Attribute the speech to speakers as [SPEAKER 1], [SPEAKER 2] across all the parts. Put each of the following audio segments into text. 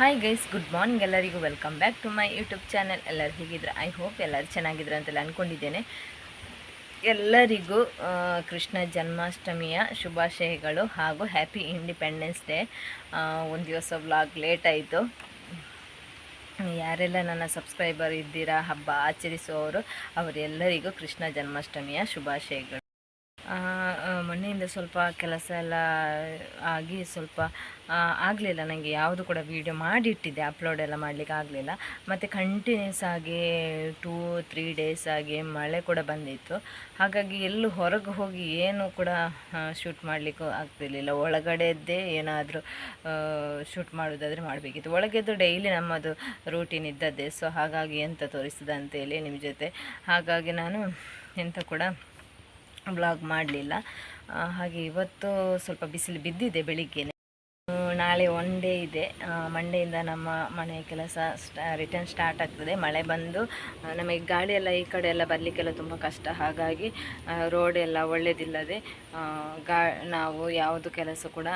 [SPEAKER 1] Hi guys good morning ಎಲ್ಲರಿಗೂ. Welcome back to my YouTube channel ಎಲ್ಲರೂ ಹೇಗಿದ್ರೆ I hope ಎಲ್ಲರೂ ಚೆನ್ನಾಗಿದ್ರೆ ಅಂತೆಲ್ಲ ಅಂದ್ಕೊಂಡಿದ್ದೇನೆ ಎಲ್ಲರಿಗೂ ಕೃಷ್ಣ ಜನ್ಮಾಷ್ಟಮಿಯ ಶುಭಾಶಯಗಳು ಹಾಗೂ ಹ್ಯಾಪಿ ಇಂಡಿಪೆಂಡೆನ್ಸ್ ಡೇ ಒಂದು ದಿವಸ ವ್ಲಾಗ್ ಲೇಟ್ ಆಯಿತು. ಯಾರೆಲ್ಲ ನನ್ನ ಸಬ್ಸ್ಕ್ರೈಬರ್ ಇದ್ದೀರಾ, ಹಬ್ಬ ಆಚರಿಸುವವರು, ಅವರೆಲ್ಲರಿಗೂ ಕೃಷ್ಣ ಜನ್ಮಾಷ್ಟಮಿಯ ಶುಭಾಶಯಗಳು. ಮೊನ್ನೆಯಿಂದ ಸ್ವಲ್ಪ ಕೆಲಸ ಎಲ್ಲ ಆಗಿ ಸ್ವಲ್ಪ ಆಗಲಿಲ್ಲ. ನನಗೆ ಯಾವುದು ಕೂಡ ವೀಡಿಯೋ ಮಾಡಿಟ್ಟಿದ್ದೆ. ಅಪ್ಲೋಡ್ ಎಲ್ಲ ಮಾಡಲಿಕ್ಕೆ ಆಗಲಿಲ್ಲ. ಮತ್ತು ಕಂಟಿನ್ಯೂಸ್ ಆಗಿ ಟೂ ತ್ರೀ ಡೇಸ್ ಆಗಿ ಮಳೆ ಕೂಡ ಬಂದಿತ್ತು. ಹಾಗಾಗಿ ಎಲ್ಲೂ ಹೊರಗೆ ಹೋಗಿ ಏನು ಕೂಡ ಶೂಟ್ ಮಾಡಲಿಕ್ಕೂ ಆಗ್ತಿರ್ಲಿಲ್ಲ. ಒಳಗಡೆದ್ದೇ ಏನಾದರೂ ಶೂಟ್ ಮಾಡೋದಾದರೆ ಮಾಡಬೇಕಿತ್ತು. ಒಳಗೆದ್ದು ಡೈಲಿ ನಮ್ಮದು ರೂಟೀನ್ ಇದ್ದದ್ದೇ. ಸೊ ಹಾಗಾಗಿ ಎಂತ ತೋರಿಸಿದೆ ಅಂತೇಳಿ ನಿಮ್ಮ ಜೊತೆ. ಹಾಗಾಗಿ ನಾನು ಎಂಥ ಕೂಡ ಬ್ಲಾಗ್ ಮಾಡಲಿಲ್ಲ. ಹಾಗೆ ಇವತ್ತು ಸ್ವಲ್ಪ ಬಿಸಿಲು ಬಿದ್ದಿದೆ ಬೆಳಿಗ್ಗೆ ನಾಳೆ ಒನ್ ಡೇ ಇದೆ. ಮಂಡೆಯಿಂದ ನಮ್ಮ ಮನೆ ಕೆಲಸ ಸ್ಟಾ ರಿಟರ್ನ್ ಸ್ಟಾರ್ಟ್ ಆಗ್ತದೆ. ಮಳೆ ಬಂದು ನಮಗೆ ಗಾಡಿಯೆಲ್ಲ ಈ ಕಡೆ ಎಲ್ಲ ಬರಲಿಕ್ಕೆಲ್ಲ ತುಂಬ ಕಷ್ಟ. ಹಾಗಾಗಿ ರೋಡ್ ಎಲ್ಲ ಒಳ್ಳೆಯದಿಲ್ಲದೆ ಗಾ, ನಾವು ಯಾವುದು ಕೆಲಸ ಕೂಡ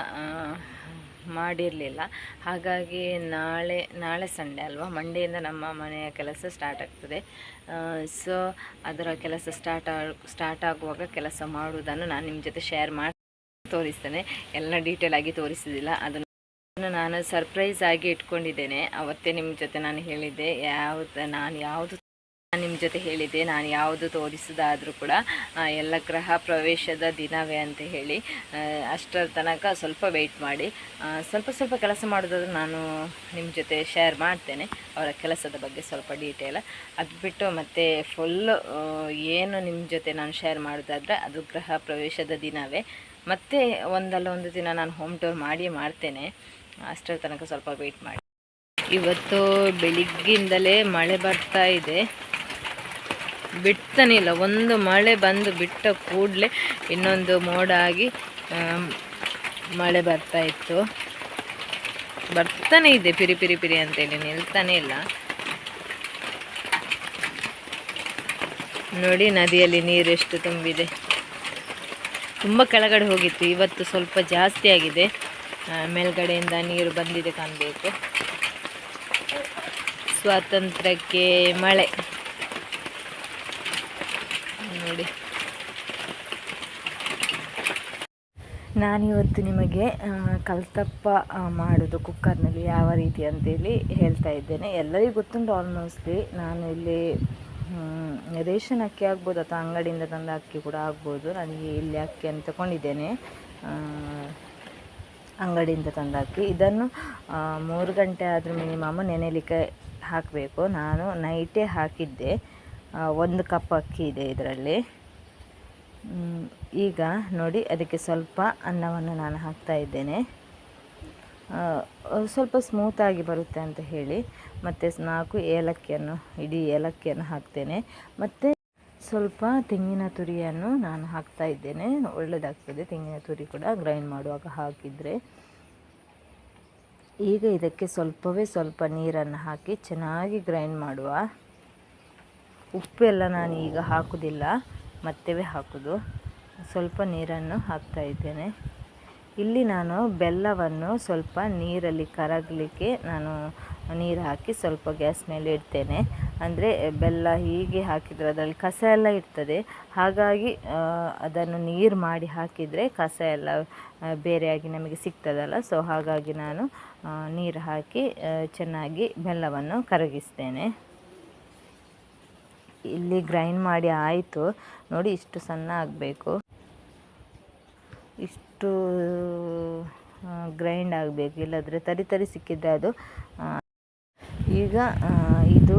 [SPEAKER 1] ಮಾಡಿರಲಿಲ್ಲ. ಹಾಗಾಗಿ ನಾಳೆ ನಾಳೆ ಸಂಡೇ ಅಲ್ವಾ? ಮಂಡೆಯಿಂದ ನಮ್ಮ ಮನೆಯ ಕೆಲಸ ಸ್ಟಾರ್ಟ್ ಆಗ್ತದೆ. ಸೊ ಅದರ ಕೆಲಸ ಸ್ಟಾರ್ಟ್ ಸ್ಟಾರ್ಟ್ ಆಗುವಾಗ ಕೆಲಸ ಮಾಡುವುದನ್ನು ನಾನು ನಿಮ್ಮ ಜೊತೆ ಶೇರ್ ಮಾಡಿ, ತೋರಿಸ್ತೇನೆ. ಎಲ್ಲ ಡೀಟೇಲ್ ಆಗಿ ತೋರಿಸೋದಿಲ್ಲ ಅದನ್ನು ನಾನು ಸರ್ಪ್ರೈಸ್ ಆಗಿ ಇಟ್ಕೊಂಡಿದ್ದೇನೆ. ಅವತ್ತೇ ನಿಮ್ಮ ಜೊತೆ ನಾನು ಹೇಳಿದ್ದೆ. ಯಾವ್ದು, ನಾನು ಯಾವುದು ನಿಮ್ಮ ಜೊತೆ ಹೇಳಿದ್ದೆ ನಾನು ಯಾವುದು ತೋರಿಸೋದಾದರೂ ಕೂಡ ಎಲ್ಲ ಗ್ರಹ ಪ್ರವೇಶದ ದಿನವೇ ಅಂತ ಹೇಳಿ ಅಷ್ಟರ ತನಕ ಸ್ವಲ್ಪ ವೆಯ್ಟ್ ಮಾಡಿ ಸ್ವಲ್ಪ ಸ್ವಲ್ಪ ಕೆಲಸ ಮಾಡೋದಾದ್ರೆ ನಾನು ನಿಮ್ಮ ಜೊತೆ ಶೇರ್ ಮಾಡ್ತೇನೆ, ಅವರ ಕೆಲಸದ ಬಗ್ಗೆ ಸ್ವಲ್ಪ ಡೀಟೇಲ್ ಅದು ಬಿಟ್ಟು ಮತ್ತು ಫುಲ್ಲು ಏನು ನಿಮ್ಮ ಜೊತೆ ನಾನು ಶೇರ್ ಮಾಡೋದಾದರೆ ಅದು ಗ್ರಹ ಪ್ರವೇಶದ ದಿನವೇ. ಮತ್ತೆ ಒಂದಲ್ಲ ಒಂದು ದಿನ ನಾನು ಹೋಮ್ ಟೂರ್ ಮಾಡಿ ಮಾಡ್ತೇನೆ, ಅಷ್ಟರ ತನಕ ಸ್ವಲ್ಪ ವೆಯ್ಟ್ ಮಾಡಿ. ಇವತ್ತು ಬೆಳಿಗ್ಗಿಂದಲೇ ಮಳೆ ಬರ್ತಾ ಇದೆ. ಬಿಡ್ತಾನೆ ಇಲ್ಲ. ಒಂದು ಮಳೆ ಬಂದು ಬಿಟ್ಟ ಕೂಡಲೇ ಇನ್ನೊಂದು ಮೋಡ ಆಗಿ ಮಳೆ ಬರ್ತಾ ಇತ್ತು. ಬರ್ತಾನೆ ಇದೆ ಪಿರಿ ಪಿರಿ ಪಿರಿ ಅಂತೇಳಿ ನಿಲ್ತಾನೆ ಇಲ್ಲ. ನೋಡಿ ನದಿಯಲ್ಲಿ ನೀರು ಎಷ್ಟು ತುಂಬಿದೆ. ತುಂಬ ಕೆಳಗಡೆ ಹೋಗಿತ್ತು. ಇವತ್ತು ಸ್ವಲ್ಪ ಜಾಸ್ತಿ ಆಗಿದೆ. ಮೇಲ್ಗಡೆಯಿಂದ ನೀರು ಬಂದಿದೆ ಕಾಣಬೇಕು. ಸ್ವಾತಂತ್ರ್ಯಕ್ಕೆ ಮಳೆ. ನೋಡಿ. ನಾನಿವತ್ತು ನಿಮಗೆ ಕಲ್ತಪ್ಪ ಮಾಡೋದು ಕುಕ್ಕರ್ನಲ್ಲಿ ಯಾವ ರೀತಿ ಅಂತೇಳಿ ಹೇಳ್ತಾ ಇದ್ದೇನೆ. ಎಲ್ಲರಿಗೂ ಗೊತ್ತುಂಟು ಆಲ್ಮೋಸ್ಟ್ಲಿ ನಾನು ಇಲ್ಲಿ ರೇಷನ್ ಅಕ್ಕಿ ಆಗ್ಬೋದು ಅಥವಾ ಅಂಗಡಿಯಿಂದ ತಂದ ಅಕ್ಕಿ ಕೂಡ ಆಗ್ಬೋದು. ನನಗೆ ಇಲ್ಲಿ ಅಕ್ಕಿಯನ್ನು ತಗೊಂಡಿದ್ದೇನೆ. ಆ, ಅಂಗಡಿಯಿಂದ ತಂದ ಅಕ್ಕಿ. ಇದನ್ನು ಮೂರು ಗಂಟೆ ಆದರೂ ಮಿನಿಮಮ್ ನೆನೆಯಲಿಕ್ಕೆ ಹಾಕಬೇಕು. ನಾನು ನೈಟೇ ಹಾಕಿದ್ದೆ. ಒಂದು ಕಪ್ ಅಕ್ಕಿ ಇದೆ ಇದರಲ್ಲಿ. ಈಗ ನೋಡಿ, ಅದಕ್ಕೆ ಸ್ವಲ್ಪ ಅನ್ನವನ್ನು ನಾನು ಹಾಕ್ತಾ ಇದ್ದೇನೆ. ಸ್ವಲ್ಪ ಸ್ಮೂತಾಗಿ ಬರುತ್ತೆ ಅಂತ ಹೇಳಿ ಮತ್ತು ನಾಲ್ಕು ಏಲಕ್ಕಿಯನ್ನು, ಇಡೀ ಏಲಕ್ಕಿಯನ್ನು ಹಾಕ್ತೇನೆ. ಮತ್ತು ಸ್ವಲ್ಪ ತೆಂಗಿನ ತುರಿಯನ್ನು ನಾನು ಹಾಕ್ತಾ ಇದ್ದೇನೆ. ಒಳ್ಳೆಯದಾಗ್ತದೆ ತೆಂಗಿನ ತುರಿ ಕೂಡ ಗ್ರೈಂಡ್ ಮಾಡುವಾಗ ಹಾಕಿದರೆ. ಈಗ ಇದಕ್ಕೆ ಸ್ವಲ್ಪವೇ ಸ್ವಲ್ಪ ನೀರನ್ನು ಹಾಕಿ ಚೆನ್ನಾಗಿ ಗ್ರೈಂಡ್ ಮಾಡುವ. ಉಪ್ಪೆಲ್ಲ ನಾನು ಈಗ ಹಾಕೋದಿಲ್ಲ, ಮತ್ತವೇ ಹಾಕೋದು. ಸ್ವಲ್ಪ ನೀರನ್ನು ಹಾಕ್ತಾ ಇದ್ದೇನೆ. ಇಲ್ಲಿ ನಾನು ಬೆಲ್ಲವನ್ನು ಸ್ವಲ್ಪ ನೀರಲ್ಲಿ ಕರಗಲಿಕ್ಕೆ ನಾನು ನೀರು ಹಾಕಿ ಸ್ವಲ್ಪ ಗ್ಯಾಸ್ ಮೇಲೆ ಇಡ್ತೇನೆ. ಅಂದರೆ ಬೆಲ್ಲ ಹೀಗೆ ಹಾಕಿದರೆ ಅದರಲ್ಲಿ ಕಸ ಎಲ್ಲ ಇರ್ತದೆ. ಹಾಗಾಗಿ ಅದನ್ನು ನೀರು ಮಾಡಿ ಹಾಕಿದರೆ ಕಸ ಎಲ್ಲ ಬೇರೆಯಾಗಿ ನಮಗೆ ಸಿಗ್ತದಲ್ಲ. ಸೊ ಹಾಗಾಗಿ ನಾನು ನೀರು ಹಾಕಿ ಚೆನ್ನಾಗಿ ಬೆಲ್ಲವನ್ನು ಕರಗಿಸ್ತೇನೆ. ಇಲ್ಲಿ ಗ್ರೈಂಡ್ ಮಾಡಿ ಆಯಿತು. ನೋಡಿ ಇಷ್ಟು ಸಣ್ಣ ಆಗಬೇಕು. ಇಷ್ಟು ಗ್ರೈಂಡ್ ಆಗಬೇಕು. ಇಲ್ಲದ್ರೆ ತರಿ ತರಿ ಸಿಕ್ಕಿದ್ರೆ ಅದು ಈಗ ಇದು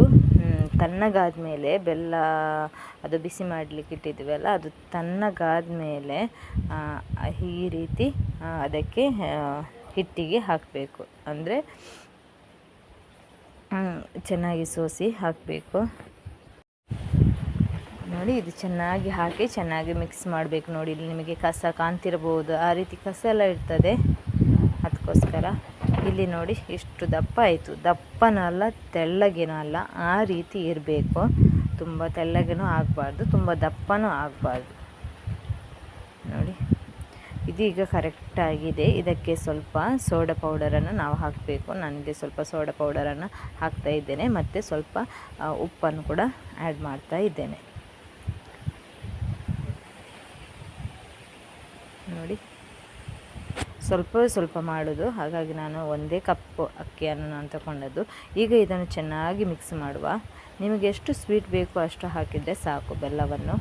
[SPEAKER 1] ತಣ್ಣಗಾದ ಮೇಲೆ ಬೆಲ್ಲ, ಅದು ಬಿಸಿ ಮಾಡಲಿಕ್ಕೆ ಇಟ್ಟಿದ್ವಲ್ಲ ಅದು ತಣ್ಣಗಾದ ಮೇಲೆ ಈ ರೀತಿ ಅದಕ್ಕೆ ಹಿಟ್ಟಿಗೆ ಹಾಕಬೇಕು. ಅಂದರೆ ಚೆನ್ನಾಗಿ ಸೋಸಿ ಹಾಕಬೇಕು. ನೋಡಿ, ಇದು ಚೆನ್ನಾಗಿ ಹಾಕಿ ಚೆನ್ನಾಗಿ ಮಿಕ್ಸ್ ಮಾಡಬೇಕು ನೋಡಿ. ಇಲ್ಲಿ ನಿಮಗೆ ಕಸ ಕಾಣ್ತಿರ್ಬೋದು. ಆ ರೀತಿ ಕಸ ಎಲ್ಲ ಇರ್ತದೆ. ಅದಕ್ಕೋಸ್ಕರ ಇಲ್ಲಿ ನೋಡಿ ಇಷ್ಟು ದಪ್ಪ ಆಯಿತು. ದಪ್ಪನೂ ಅಲ್ಲ, ತೆಳ್ಳಗೇನೂ ಅಲ್ಲ. ಆ ರೀತಿ ಇರಬೇಕು. ತುಂಬ ತೆಳ್ಳಗೇನೂ ಆಗಬಾರ್ದು, ತುಂಬ ದಪ್ಪನೂ ಆಗಬಾರ್ದು. ನೋಡಿ ಇದೀಗ ಕರೆಕ್ಟಾಗಿದೆ ಇದಕ್ಕೆ ಸ್ವಲ್ಪ ಸೋಡಾ ಪೌಡರನ್ನು ನಾವು ಹಾಕಬೇಕು. ನನಗೆ ಸ್ವಲ್ಪ ಸೋಡಾ ಪೌಡರನ್ನು ಹಾಕ್ತಾ ಇದ್ದೇನೆ. ಮತ್ತು ಸ್ವಲ್ಪ ಉಪ್ಪನ್ನು ಕೂಡ ಆ್ಯಡ್ ಮಾಡ್ತಾ ಇದ್ದೇನೆ. ನೋಡಿ. ಸ್ವಲ್ಪ ಸ್ವಲ್ಪ ಮಾಡೋದು. ಹಾಗಾಗಿ ನಾನು ಒಂದೇ ಕಪ್ಪು ಅಕ್ಕಿಯನ್ನು ನಾನು ತಗೊಂಡದ್ದು. ಈಗ ಇದನ್ನು ಚೆನ್ನಾಗಿ ಮಿಕ್ಸ್ ಮಾಡುವ. ನಿಮಗೆ ಎಷ್ಟು ಸ್ವೀಟ್ ಬೇಕು ಅಷ್ಟು ಹಾಕಿದರೆ ಸಾಕು ಬೆಲ್ಲವನ್ನು.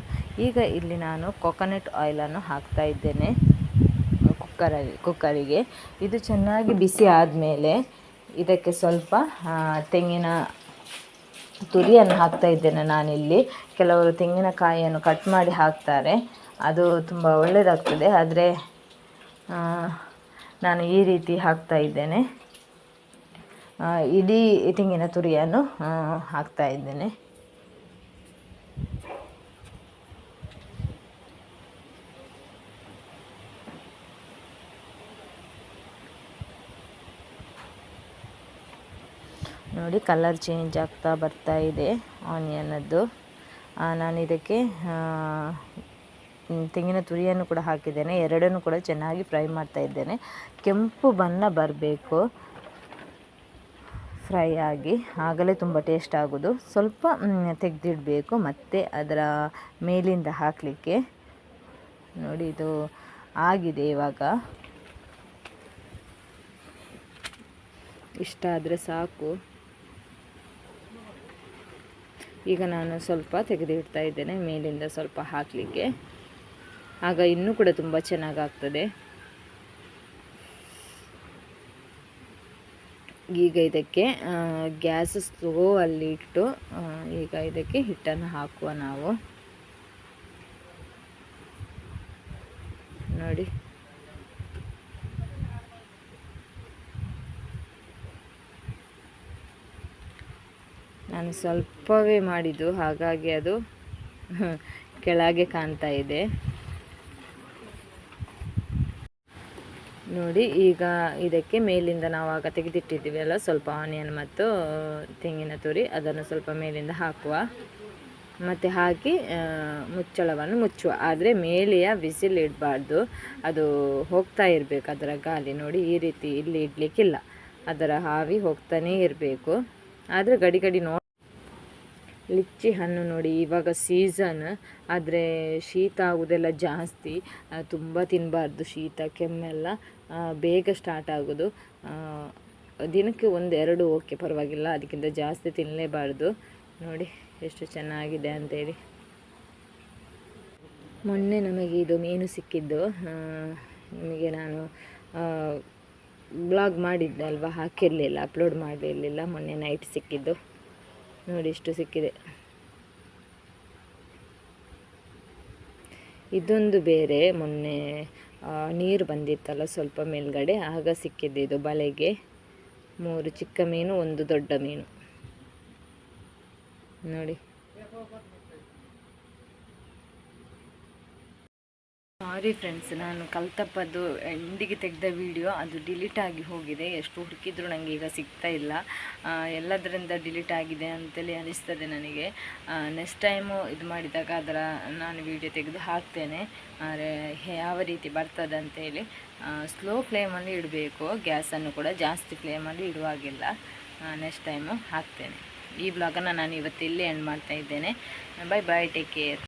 [SPEAKER 1] ಈಗ ಇಲ್ಲಿ ನಾನು ಕೊಕೊನಟ್ ಆಯಿಲನ್ನು ಹಾಕ್ತಾ ಇದ್ದೇನೆ. ಕುಕ್ಕರಲ್ಲಿ, ಕುಕ್ಕರಿಗೆ. ಇದು ಚೆನ್ನಾಗಿ ಬಿಸಿ ಆದಮೇಲೆ ಇದಕ್ಕೆ ಸ್ವಲ್ಪ ತೆಂಗಿನ ತುರಿಯನ್ನು ಹಾಕ್ತಾ ಇದ್ದೇನೆ ನಾನಿಲ್ಲಿ. ಕೆಲವರು ತೆಂಗಿನಕಾಯಿಯನ್ನು ಕಟ್ ಮಾಡಿ ಹಾಕ್ತಾರೆ. ಅದು ತುಂಬ ಒಳ್ಳೆಯದಾಗ್ತದೆ ಆದರೆ ನಾನು ಈ ರೀತಿ ಹಾಕ್ತಾ ಇದ್ದೇನೆ. ಇಡೀ ತೆಂಗಿನ ತುರಿಯನ್ನು ಹಾಕ್ತಾ ಇದ್ದೇನೆ. ನೋಡಿ ಕಲರ್ ಚೇಂಜ್ ಆಗ್ತಾ ಬರ್ತಾ ಇದೆ ಆನಿಯನದ್ದು ನಾನು ಇದಕ್ಕೆ ತೆಂಗಿನ ತುರಿಯನ್ನು ಕೂಡ ಹಾಕಿದ್ದೇನೆ. ಎರಡನ್ನೂ ಕೂಡ ಚೆನ್ನಾಗಿ ಫ್ರೈ ಮಾಡ್ತಾ ಇದ್ದೇನೆ. ಕೆಂಪು ಬಣ್ಣ ಬರಬೇಕು. ಫ್ರೈ ಆಗಿ ಆಗಲೇ ತುಂಬ ಟೇಸ್ಟ್ ಆಗೋದು. ಸ್ವಲ್ಪ ತೆಗೆದಿಡಬೇಕು ಮತ್ತು ಅದರ ಮೇಲಿಂದ ಹಾಕಲಿಕ್ಕೆ. ನೋಡಿ, ಇದು ಆಗಿದೆ ಇವಾಗ. ಇಷ್ಟ ಆದರೆ ಸಾಕು. ಈಗ ನಾನು ಸ್ವಲ್ಪ ತೆಗೆದಿಡ್ತಾ ಇದ್ದೇನೆ, ಮೇಲಿಂದ ಸ್ವಲ್ಪ ಹಾಕಲಿಕ್ಕೆ. ಆಗ ಇನ್ನೂ ಕೂಡ ತುಂಬ ಚೆನ್ನಾಗಾಗ್ತದೆ. ಈಗ ಇದಕ್ಕೆ ಗ್ಯಾಸ್ ಸ್ಲೋ ಅಲ್ಲಿ ಇಟ್ಟು ಈಗ ಇದಕ್ಕೆ ಹಿಟ್ಟನ್ನು ಹಾಕುವ ನಾವು. ನೋಡಿ. ನಾನು ಸ್ವಲ್ಪವೇ ಮಾಡಿದ್ದು, ಹಾಗಾಗಿ ಅದು ಕೆಳಗೆ ಕಾಣ್ತಾ ಇದೆ. ನೋಡಿ, ಈಗ ಇದಕ್ಕೆ ಮೇಲಿಂದ ನಾವು ಆಗ ತೆಗೆದಿಟ್ಟಿದ್ದೀವಲ್ಲ ಸ್ವಲ್ಪ ಆನಿಯನ್ ಮತ್ತು ತೆಂಗಿನ ತುರಿ. ಅದನ್ನು ಸ್ವಲ್ಪ ಮೇಲಿಂದ ಹಾಕುವ. ಮತ್ತು ಹಾಕಿ ಮುಚ್ಚಳವನ್ನು ಮುಚ್ಚುವ. ಆದರೆ ಮೇಲೆಯ ಬಿಸಿಲು ಇಡಬಾರ್ದು. ಅದು ಹೋಗ್ತಾ ಇರಬೇಕು ಅದರ ಗಾಲಿ ನೋಡಿ, ಈ ರೀತಿ ಇಲ್ಲಿ ಇಡಲಿಕ್ಕಿಲ್ಲ. ಅದರ ಹಾವಿ ಹೋಗ್ತಾನೇ ಇರಬೇಕು. ಆದರೆ ಗಡಿ ಗಡಿ ನೋಡಿ ಲಿಚ್ಚಿ ಹಣ್ಣು ನೋಡಿ, ಇವಾಗ ಸೀಸನ್ ಆದರೆ ಶೀತ ಆಗೋದೆಲ್ಲ ಜಾಸ್ತಿ. ತುಂಬ ತಿನ್ನಬಾರ್ದು ಶೀತ, ಕೆಮ್ಮೆಲ್ಲ ಬೇಗ ಸ್ಟಾರ್ಟ್ ಆಗೋದು. ದಿನಕ್ಕೆ ಒಂದು ಎರಡು ಓಕೆ, ಪರವಾಗಿಲ್ಲ, ಅದಕ್ಕಿಂತ ಜಾಸ್ತಿ ತಿನ್ನಲೇಬಾರ್ದು ನೋಡಿ ಎಷ್ಟು ಚೆನ್ನಾಗಿದೆ ಅಂತೇಳಿ. ಮೊನ್ನೆ ನಮಗೆ ಇದು ಮೀನು ಸಿಕ್ಕಿದ್ದು. ನಿಮಗೆ ನಾನು ಬ್ಲಾಗ್ ಮಾಡಿದ್ದೆ ಅಲ್ವಾ? ಹಾಕಿರಲಿಲ್ಲ ಅಪ್ಲೋಡ್ ಮಾಡಿರಲಿಲ್ಲ ಮೊನ್ನೆ ನೈಟ್ ಸಿಕ್ಕಿದ್ದು. ನೋಡಿ ಇಷ್ಟು ಸಿಕ್ಕಿದೆ. ಇದೊಂದು ಬೇರೆ, ಮೊನ್ನೆ ನೀರು ಬಂದಿತ್ತಲ್ಲ ಸ್ವಲ್ಪ ಮೇಲ್ಗಡೆ, ಆಗ ಸಿಕ್ಕಿದ್ದು ಇದು ಬಲೆಗೆ. ಮೂರು ಚಿಕ್ಕ ಮೀನು, ಒಂದು ದೊಡ್ಡ ಮೀನು. ನೋಡಿ. ಸಾರಿ ಫ್ರೆಂಡ್ಸ್ ನಾನು ಕಲ್ತಪ್ಪದ್ದು ಎಂಡಿಗೆ ತೆಗೆದ ವಿಡಿಯೋ ಅದು ಡಿಲೀಟ್ ಆಗಿ ಹೋಗಿದೆ. ಎಷ್ಟು ಹುಡುಕಿದ್ರು ನನಗೆ ಈಗ ಸಿಗ್ತಾ ಇಲ್ಲ. ಎಲ್ಲದರಿಂದ ಡಿಲೀಟ್ ಆಗಿದೆ ಅಂತೇಳಿ ಅನಿಸ್ತದೆ ನನಗೆ. ನೆಕ್ಸ್ಟ್ ಟೈಮು ಇದು ಮಾಡಿದಾಗ ಅದರ ನಾನು ವಿಡಿಯೋ ತೆಗೆದು ಹಾಕ್ತೇನೆ. ಆದರೆ ಯಾವ ರೀತಿ ಬರ್ತದೆ ಅಂತೇಳಿ ಸ್ಲೋ ಫ್ಲೇಮಲ್ಲಿ ಇಡಬೇಕು. ಗ್ಯಾಸನ್ನು ಕೂಡ ಜಾಸ್ತಿ ಫ್ಲೇಮಲ್ಲಿ ಇಡುವಾಗಿಲ್ಲ. ನೆಕ್ಸ್ಟ್ ಟೈಮು ಹಾಕ್ತೇನೆ. ಈ ಬ್ಲಾಗನ್ನು ನಾನು ಇವತ್ತು ಇಲ್ಲೇ ಎಂಡ್ ಮಾಡ್ತಾ ಇದ್ದೇನೆ. Bye bye take care